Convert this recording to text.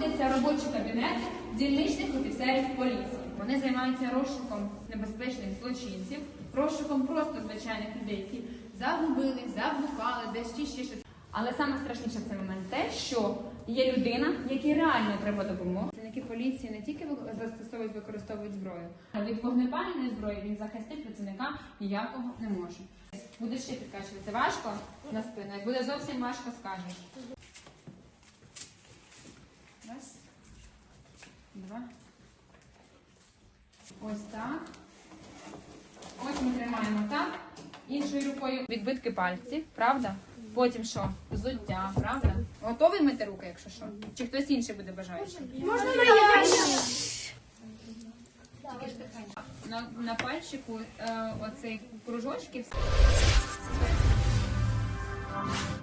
е, знаходиться робочий кабінет дільничних офіцерів поліції. Вони займаються розшуком небезпечних злочинців, розшуком просто звичайних людей, які загубились, заблукали, десь чи ще щось. Але саме страшніше в цей момент те, що є людина, якій реально треба допомога. Працівники поліції не тільки застосовують, використовують зброю, а від вогнепальної зброї він захистити працівника ніякого не може. Буде ще підкачуватися важко на спину. Як буде зовсім важко, скажеш. Два. Ось так. Ось ми тримаємо так. Іншою рукою відбитки пальців, правда? Потім що? Взуття, правда? Готовий мити руки, якщо що? Чи хтось інший буде бажаючий? Можна я? На, на пальчику е, оцей кружочки